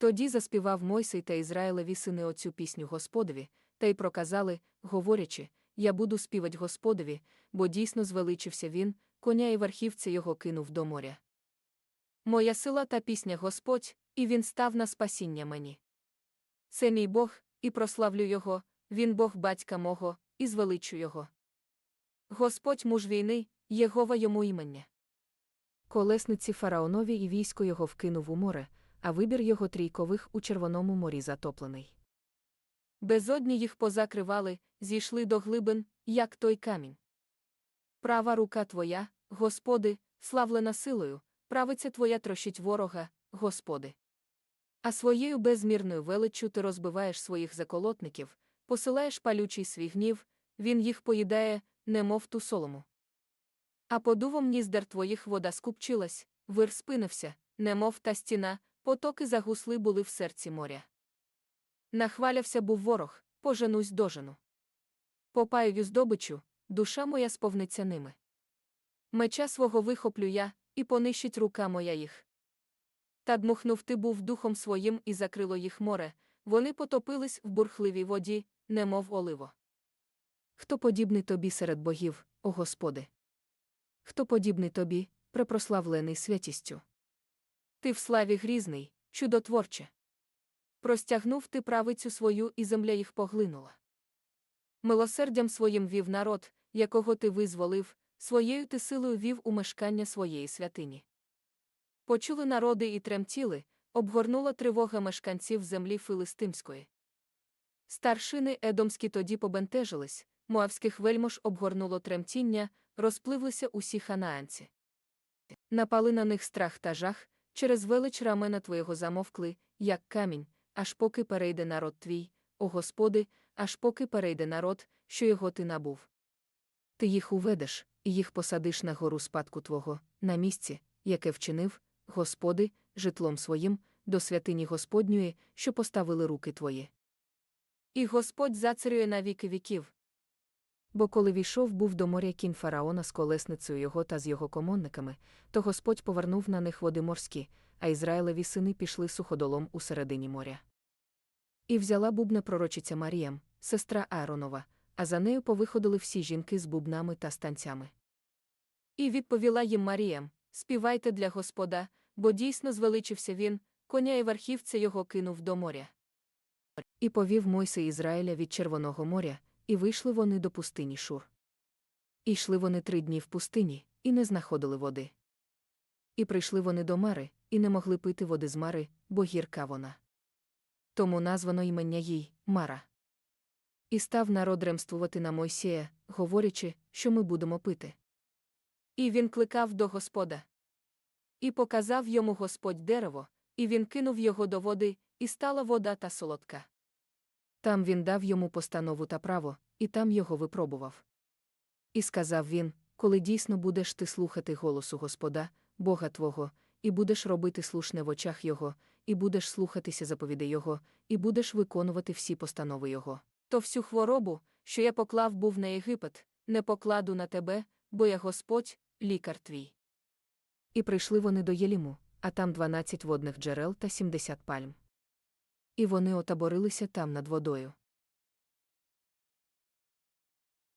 Тоді заспівав Мойсей та Ізраїлеві сини оцю пісню Господові, та й проказали, говорячи, я буду співать Господові, бо дійсно звеличився він, коня і верхівця його кинув до моря. Моя сила та пісня Господь, і він став на спасіння мені. Це мій Бог, і прославлю його, він Бог батька мого, і звеличу його. Господь муж війни, Єгова йому імення. Колесниці фараонові і військо його вкинув у море, а вибір його трійкових у Червоному морі затоплений. Безодні їх позакривали, зійшли до глибин, як той камінь. Права рука твоя, Господи, славлена силою, правиця твоя трощить ворога, Господи. А своєю безмірною величчю ти розбиваєш своїх заколотників, посилаєш палючий свій гнів, він їх поїдає, немов ту солому. А подувом ніздер твоїх вода скупчилась, вир спинився, немов та стіна, потоки загусли були в серці моря. Нахвалявся був ворог, поженусь дожену. Попаю здобичу, душа моя сповниться ними. Меча свого вихоплю я, і понищить рука моя їх. Та дмухнув ти був духом своїм і закрило їх море, вони потопились в бурхливій воді, немов оливо. Хто подібний тобі серед богів, о Господи? Хто подібний тобі, препрославлений святістю? Ти в славі грізний, чудотворче. Простягнув ти правицю свою, і земля їх поглинула. Милосердям своїм вів народ, якого ти визволив, своєю ти силою вів у мешкання своєї святині. Почули народи і тремтіли, обгорнула тривога мешканців землі Филистимської. Старшини едомські тоді побентежились, муавських вельмож обгорнуло тремтіння, розпливлися усі ханаанці. Напали на них страх та жах, через велич рамена твоєго замовкли, як камінь, аж поки перейде народ твій, о Господи, аж поки перейде народ, що його ти набув. Ти їх уведеш, і їх посадиш на гору спадку Твого, на місці, яке вчинив, Господи, житлом своїм, до святині Господньої, що поставили руки Твої. І Господь зацарює на віки віків. Бо коли війшов був до моря кінь фараона з колесницею його та з його комонниками, то Господь повернув на них води морські, а Ізраїлеві сини пішли суходолом у середині моря. І взяла бубна пророчиця Маріям, сестра Ааронова, а за нею повиходили всі жінки з бубнами та станцями. І відповіла їм Маріям: Співайте для Господа, бо дійсно звеличився він, коня і верхівця його кинув до моря. І повів Мойсей Ізраїля від Червоного моря, і вийшли вони до пустині Шур. І йшли вони три дні в пустині, і не знаходили води. І прийшли вони до Мари, і не могли пити води з Мари, бо гірка вона. Тому названо імення їй Мара. І став народ ремствувати на Мойсія, говорячи, що ми будемо пити. І він кликав до Господа. І показав йому Господь дерево, і він кинув його до води, і стала вода та солодка. Там він дав йому постанову та право, і там його випробував. І сказав він: Коли дійсно будеш ти слухати голосу Господа, Бога Твого, і будеш робити слушне в очах Його, і будеш слухатися заповідей Його, і будеш виконувати всі постанови Його, то всю хворобу, що я поклав був на Єгипет, не покладу на тебе, бо я Господь, лікар твій. І прийшли вони до Єліму, а там дванадцять водних джерел та сімдесят пальм. І вони отаборилися там над водою.